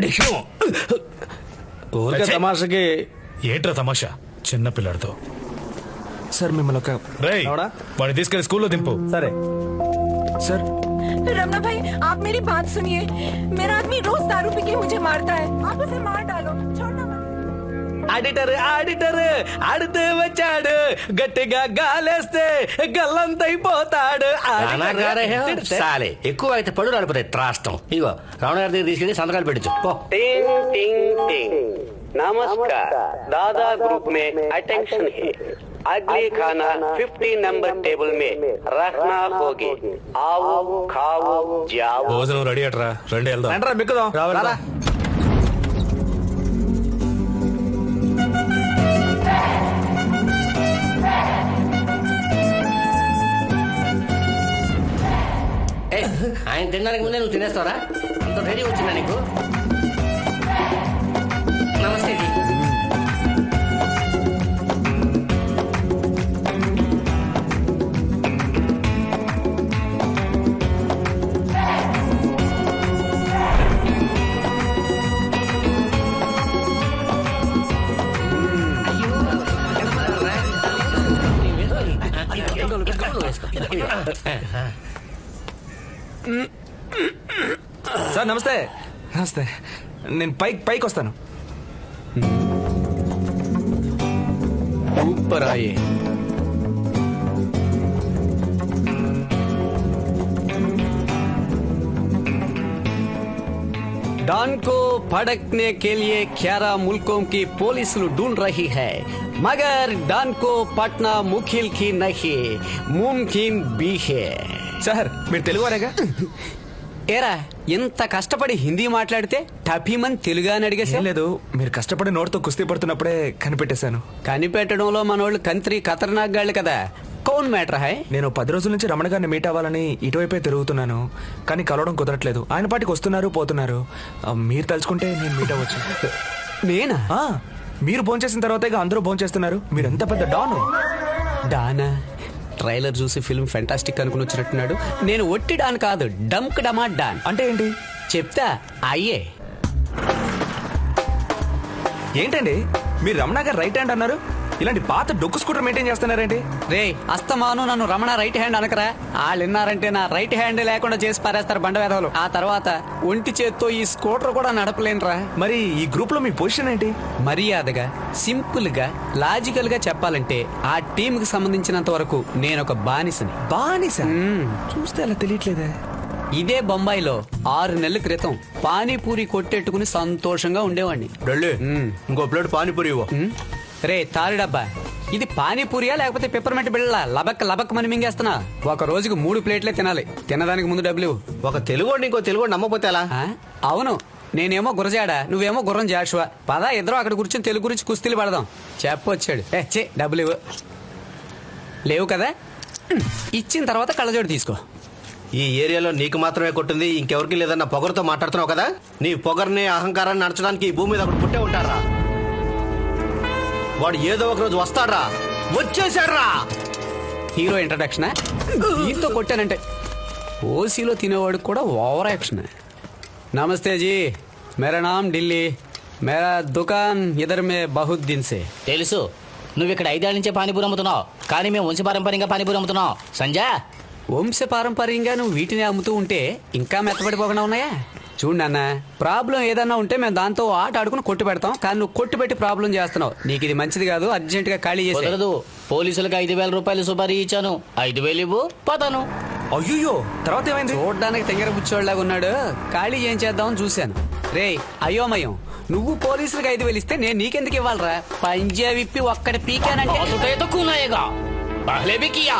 Diction ఊరికే ఛీ! తమాషకి ఏంట్రా తమాషా చిన్న పిల్లాడితో సార్ మిమ్మల్ని ఒక రేయ్ ఎవడా? వాడిని తీసుకెళ్లి స్కూల్లో దింపు సరే సార్ रमना भाई आप मेरी बात सुनिए मेरा आदमी रोज दारू पी के मुझे मारता है आप उसे मार डालो छोड़ना मत ఆడిటర్ ఆడిటర్ ఆడితే వచ్చాడు గట్టిగా గాలేస్తే గల్లంతైపోతాడు ఆడిటర్. సాలే ఎక్కువ అయితే పడు రాడిపోతాయి త్రాష్టం ఇగో రమణ గారి దగ్గర తీసుకెళ్ళి సంతకాలు పెట్టచ్చు పో टिंग टिंग टिंग नमस्कार दादा ग्रुप में अटेंशन है अगली खाना 50 नंबर टेबल में रखना होगी आओ खाओ जाओ భోజనం రెడీ అట్రా రండి వెళ్దాం రండ్రా మిక్కుదాం ఆయన తినడానికి ముందే నువ్వు తినేస్తావరా అంత రెడీ వచ్చిందా నీకు నమస్తే జీ సార్ నమస్తే నమస్తే నేను పైకి పైకి వస్తాను ऊपर आइए डॉन को भड़कने के लिए ग्यारह मुल्कों की पुलिस ढूंढ रही है मगर डॉन को पटना मुखिल की नहीं मुमकिन भी है సార్ మీరు తెలుగు వారేగా ఏరా ఇంత కష్టపడి హిందీ మాట్లాడితే టఫీమని తెలుగు అని అడిగేసా లేదు మీరు కష్టపడి నోటితో కుస్తీ పడుతున్నప్పుడే కనిపెట్టేశాను. కనిపెట్టడంలో మనోళ్ళు కంత్రి ఖతర్నాక్ గాళ్ళు కదా. కౌన్ మ్యాటర్ హాయ్. నేను పది రోజుల నుంచి రమణ గారిని మీట్ అవ్వాలని ఇటువైపే తిరుగుతున్నాను. కానీ కలవడం కుదరట్లేదు. ఆయన పాటికి వస్తున్నారు పోతున్నారు. ఆ, మీరు తలుచుకుంటే నేను మీట్ అవ్వచ్చు. నేనా? ఆ, మీరు భోంచేసిన తర్వాతే అందరూ భోంచేస్తున్నారు. మీరు ఎంత పెద్ద డాను? డానా? ట్రైలర్ చూసి ఫిల్మ్ ఫెంటాస్టిక్ అనుకుని వచ్చినట్టున్నాడు. నేను ఒట్టి డాన్ కాదు డంక్ డమా డాన్. అంటే ఏంటి? చెప్తా అయ్యే. ఏంటండి? మీరు రమణ గారు రైట్ హ్యాండ్ అన్నారు? ఇలాంటి పాత డొక్కు స్కూటర్ మెయింటైన్ చేస్తున్నారేంటి? రే అస్తమాను నన్ను రమణ రైట్ హ్యాండ్ అనకరా. వాళ్ళు విన్నారంటే నా రైట్ హ్యాండ్ లేకుండా చేసి పారేస్తారు బండ వేధవులు ఆ తర్వాత ఒంటి చేత్తో ఈ స్కూటర్ కూడా నడపలేనురా. మరి ఈ గ్రూప్లో మీ పొజిషన్ ఏంటి? మర్యాదగా సింపుల్గా లాజికల్గా చెప్పాలంటే ఆ టీమ్కి సంబంధించినంత వరకు నేను ఒక బానిసని. బానిస. చూస్తే అలా తెలియట్లేదే. ఇదే బొంబాయిలో ఆరు నెలల క్రితం పానీపూరి కొట్టెట్టుకుని సంతోషంగా ఉండేవాడిని. ఇంకో ప్లేట్ పానీపూరి ఇవ్వు. రే తారిడబ్బా ఇది పానీపూరియా లేకపోతే పెప్పర్మెంట్ బిళ్ళ లబక్ లబక్ మని మింగేస్తున్నా. ఒక రోజుకు మూడు ప్లేట్లే తినాలి. తినడానికి ముందు డబ్బులు. ఒక తెలుగు ఇంకో తెలుగు నమ్మకపోతే ఎలా? ఆ? అవును. నేనేమో గురజాడ నువ్వేమో గుర్రం జాషువా. పద ఇద్దరం అక్కడ కూర్చొని తెలుగు గురించి కుస్తీలు పడదాం. చెప్పొచ్చాడు. ఏ చే డబ్బులు ఇవ్వు. లేవు కదా? ఇచ్చిన తర్వాత కళ్ళజోడు తీసుకో. ఈ ఏరియాలో నీకు మాత్రమే కొట్టింది ఇంకెవరికి లేదన్న పొగరుతో మాట్లాడుతున్నావు కదా? నీ పొగర్ని అహంకారాన్ని నడచడానికి ఈ భూమి మీద ఒకటి పుట్టే ఉంటారా? వాడు ఏదో ఒక రోజు వస్తాడ్రా. వచ్చేసాడ్రా హీరో ఇంట్రడక్షన్ దీంతో కొట్టానంటే. ఓసీలో తినేవాడు కూడా ఓవర్ యాక్షన్ నమస్తే జీ. మేరా నామ్ ఢిల్లీ. మేరా దుకాన్ ఇదర్ మే బహుత్ దిన్ సే. తెలుసు. నువ్వు ఇక్కడ ఐదేళ్ళ నుంచే పానీపూరి అమ్ముతున్నావు. కానీ మేము వంశపారంపర్యంగా పానీపూరి అమ్ముతున్నాం. సంజయ్ వంశ పారంపర్యంగా నువ్వు వీటిని అమ్ముతూ ఉంటే ఇంకా మెత్తబడిపోకుండా ఉన్నాయా? చూడు నాన్న ప్రాబ్లం ఏదన్నా ఉంటే మేము దాంతో ఆట ఆడుకుని కొట్టు పెడతాం. కానీ నువ్వు కొట్టు పెట్టి ప్రాబ్లం చేస్తున్నావు. నీకు ఇది మంచిది కాదు అర్జెంట్గా ఖాళీ చేసే కుదరదు పోలీసులకు ఐదు వేల రూపాయలు సుపారీ ఇచ్చాను. ఐదు వేలు ఇవ్వు పోతాను. అయ్యో తర్వాత ఏమైంది? చూడడానికి తెంగర బుచ్చోళ్ళగా ఉన్నాడు. ఖాళీ ఏం చేద్దామని చూశాను. రే అయోమయం. నువ్వు పోలీసులకు ఐదు వేలు ఇస్తే నేను నీకెందుకు ఇవ్వాలరా? పంజా విప్పి ఒక్కడి పీకానంటే కియా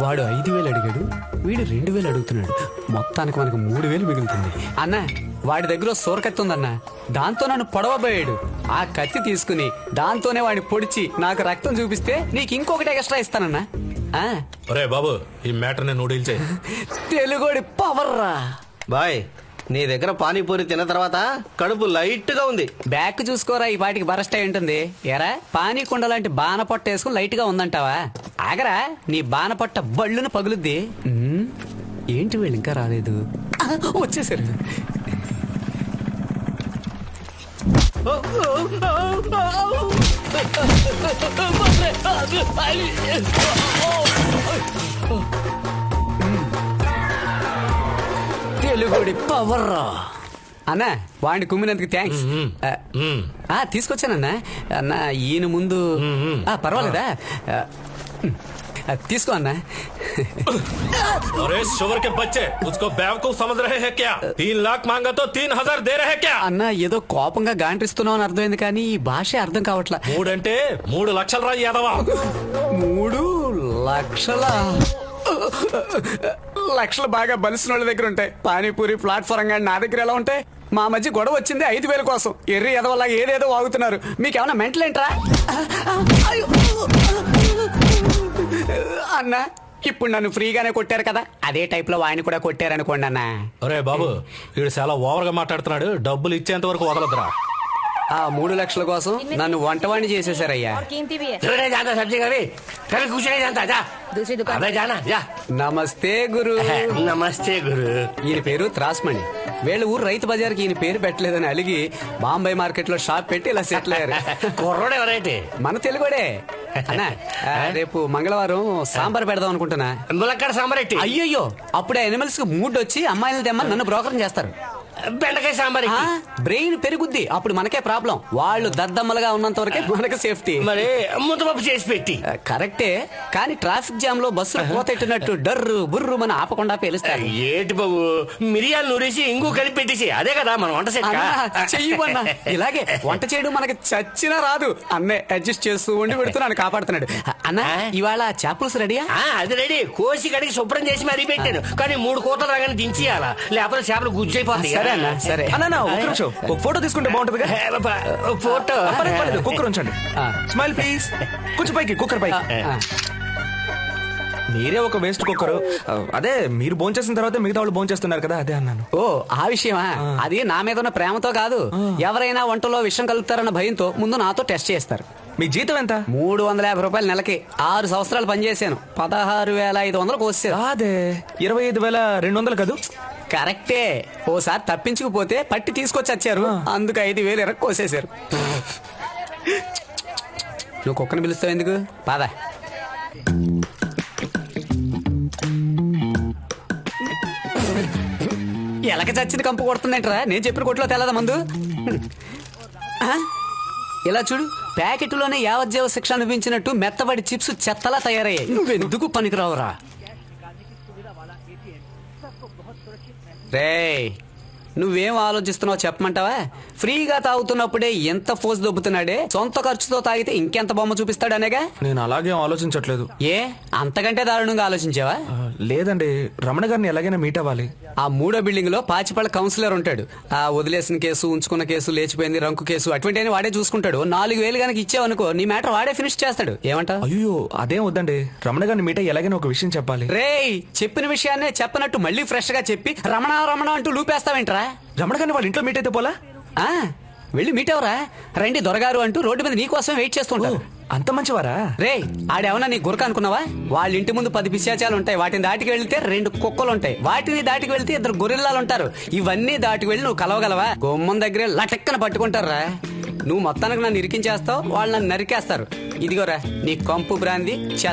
వాడు ఐదు వేలు అడిగాడు వీడు రెండు వేలు అడుగుతున్నాడు. మొత్తానికి మనకు మూడు వేలు మిగులుతుంది. అన్న వాడి దగ్గర ఓ సూరకత్తి ఉందన్న. దాంతో నన్ను పొడవబోయాడు. ఆ కత్తి తీసుకుని దాంతోనే వాడిని పొడిచి నాకు రక్తం చూపిస్తే నీకు ఇంకొకటి ఎక్స్ట్రా ఇస్తానన్నా. ఒరే బాబు ఈ మ్యాటర్ని నూడిల్ చేయి. తెలుగోడి పవర్ రా బాయ్. నీ దగ్గర పానీపూరి తిన్న తర్వాత కడుపు లైట్గా ఉంది బ్యాక్ చూసుకోరా ఈ పాటికి బరస్ట్ అయి ఉంటుంది ఎరా పానీ కుండ లాంటి బాన పొట్ట వేసుకుని లైట్గా ఉందంటావా ఆగరా నీ బాన పొట్ట బళ్ళును పగులుద్ది ఉమ్, ఏంటి వీళ్ళు ఇంకా రాలేదు ఆ, వచ్చేసారు తెలుగుడి పవర్ అన్నా వాడిని కుమ్మినందుకు థ్యాంక్స్ మ్మ్. ఆ తీసుకొచ్చానన్నా అన్న ఈయన ముందు ఆ పర్వాలేదా ఆ, ఆ, తీసుకో అన్నా अरे शुगर के बच्चे उसको बेवकूफ समझ रहे हैं क्या तीन लाख मांगा तो तीन हजार दे रहे क्या అన్న ఏదో కోపంగా గాంట్రిస్తున్నావు అని అర్థమైంది కానీ ఈ భాష అర్థం కావట్లా మూడంటే మూడు లక్షలు రా యాదవా మూడు లక్షల లక్షలు బాగా బలిసిన వాళ్ళ దగ్గర ఉంటాయి పానీపూరి ప్లాట్ఫారం కానీ నా దగ్గర ఎలా ఉంటాయి మా మధ్య గొడవ వచ్చింది ఐదు వేల కోసం. ఎర్రి ఎదవల ఏదేదో వాగుతున్నారు. మీకేమన్నా మెంటల్ ఏంట్రా? అన్నా అన్న ఇప్పుడు నన్ను ఫ్రీగానే కొట్టారు కదా. అదే టైప్లో వాడిని కూడా కొట్టారనుకోండి అన్న. ఒరే బాబు వీడు చాలా ఓవర్గా మాట్లాడుతున్నాడు. డబ్బులు ఇచ్చేంత వరకు వదలదురా ఆ మూడు లక్షల కోసం నన్ను వంటవాణి చేసేసారయ్యా. నమస్తే గురు. నమస్తే గురు. ఈయన పేరు త్రాస్మణి. వీళ్ళ ఊరు రైతు బజార్కి ఈయన పేరు పెట్టలేదని అలిగి బాంబే మార్కెట్లో షాప్ పెట్టి ఇలా సెటిల్ అయ్యారు. ఎవరైతే? మన తెలుగుడే. రేపు మంగళవారం సాంబార్ పెడదాం అనుకుంటున్నా. ములక్కడ సాంబార్ అయ్యో అప్పుడే అనిమల్స్కి మూడ్ వచ్చి అమ్మాయిలు తెమ్మని నన్ను బ్రోకరం చేస్తారు. బెండకాయ సాంబార్ బ్రెయిన్ పెరుగుద్ది. అప్పుడు మనకే ప్రాబ్లం. వాళ్ళు దద్దమ్మలుగా ఉన్నంత వరకే మనకి సేఫ్టీ. మరి ముద్దపప్పు చేసి పెట్టి. కరెక్టే. కానీ ట్రాఫిక్ జామ్లో బస్సులు పోతెట్టినట్టు డర్రు బుర్రు మన ఆపకుండా పేలుస్తారు. ఏటి బాబు? మిరియాలు నూరేసి ఇంగు కలిపి పెట్టేసి అదే కదా మన వంట చెయ్యమన్నా ఇలాగే వంట చేయడం మనకి చచ్చినా రాదు. అన్నే అడ్జస్ట్ చేస్తూ ఉండి పెడుతున్నాను కాపాడుతున్నాడు. అన్న ఇవాళ చేపలుసు రెడీయా? ఆ, అది రెడీ. కోసి కడిగి శుభ్రం చేసి మరీ పెట్టాను. కానీ మూడు కోతలు రాగానే దించేయాలా? లేకపోతే చేపలు గుజ్జైపోతాయి సరే అన్న సరే. అన్న ఒక నిమిషం. ఒక ఫోటో తీసుకుంటే బాగుంటుందిగా? ఫోటో. కుక్కర్ ఉంచండి. Smile please. కొంచెం పైకి కుక్కర్ పైకి. మీరే ఒక వేస్ట్ కుక్కరు. అదే మీరు భోంచేసిన తర్వాత మిగతా వాళ్ళు భోంచేస్తున్నారు కదా అదే అన్నాను. ఓ ఆ విషయమా? అది నా మీద ఉన్న ప్రేమతో కాదు. ఎవరైనా వంటలో విషం కలుపుతారన్న భయంతో ముందు నాతో టెస్ట్ చేస్తారు. మీ జీతం ఎంత? మూడు వందల యాభై రూపాయలు నెలకి. ఆరు సంవత్సరాలు పనిచేశాను. పదహారు వేల ఐదు వందలకు వచ్చారు అదే ఇరవై ఐదు వేల రెండు వందలు కదూ? కరెక్టే. ఓసారి తప్పించుకుపోతే పట్టి తీసుకొచ్చి వచ్చారు అందుకు ఐదు వేలు ఎరకు కోసేశారు. నువ్వు కుక్కని పిలుస్తావు ఎందుకు? పద. ఎలక చచ్చింది కంపు కొడుతుందంటరా? నేను చెప్పిన కొట్లో తెల్లదా మందు? ఇలా చూడు. ప్యాకెట్లోనే యావజ్జీవ శిక్ష అనిపించినట్టు మెత్తబడి చిప్స్ చెత్తలా తయారయ్యాయి. నువ్వెందుకు పనికిరావురా? రేయ్ నువ్వేం ఆలోచిస్తున్నావు చెప్పమంటావా? ఫ్రీగా తాగుతున్నప్పుడే ఎంత ఫోర్స్ దొబ్బుతున్నాడే? సొంత ఖర్చుతో తాగితే ఇంకెంత బొమ్మ చూపిస్తాడనేగా నేను అలాగే ఆలోచించట్లేదు. ఏ? అంతకంటే దారుణంగా ఆలోచించావా? లేదండి. రమణ గారిని ఎలాగైనా మీట్ అవ్వాలి. ఆ మూడో బిల్డింగ్లో పాచిపళ్ళ కౌన్సిలర్ ఉంటాడు. ఆ వదిలేసిన కేసు ఉంచుకున్న కేసు లేచిపోయింది రంకు కేసు అటువంటి వాడే చూసుకుంటాడు. నాలుగు వేలు కనుక ఇచ్చావనుకో నీ మ్యాటర్ వాడే ఫినిష్ చేస్తాడు. ఏమంటావు? అయ్యో అదేం వద్దండి. రమణ గారిని మీట్ ఎలాగైనా ఒక విషయం చెప్పాలి. రేయ్ చెప్పిన విషయాన్నే చెప్పనట్టు మళ్ళీ ఫ్రెష్గా చెప్పి రమణ రమణ అంటూ లూపేస్తావేంట్రా? రమణ గారిని వాళ్ళ ఇంట్లో మీట్ అయితే పోలా? ఆ వెళ్ళి మీట్ అవరా రండి దొరగారు అంటూ రోడ్డు మీద నీకోసం వెయిట్ చేస్తుంటారు అంత మంచివారా? రే ఆడేమన్నా నీ గురక అనుకున్నావా? వాళ్ళ ఇంటి ముందు పది పిశాచాలు ఉంటాయి. వాటిని దాటికి వెళ్తే రెండు కుక్కలు ఉంటాయి. వాటిని దాటికి వెళ్తే ఇద్దరు గొరిల్లాలు ఉంటారు. ఇవన్నీ దాటికి వెళ్ళి నువ్వు కలవగలవా? గుమ్మం దగ్గరే లటక్కన పట్టుకుంటారా? నువ్వు మొత్తానికి నన్ను ఇరికించేస్తావు వాళ్ళు నన్ను నరికేస్తారు. ఇదిగోరా నీ కంపు బ్రాంది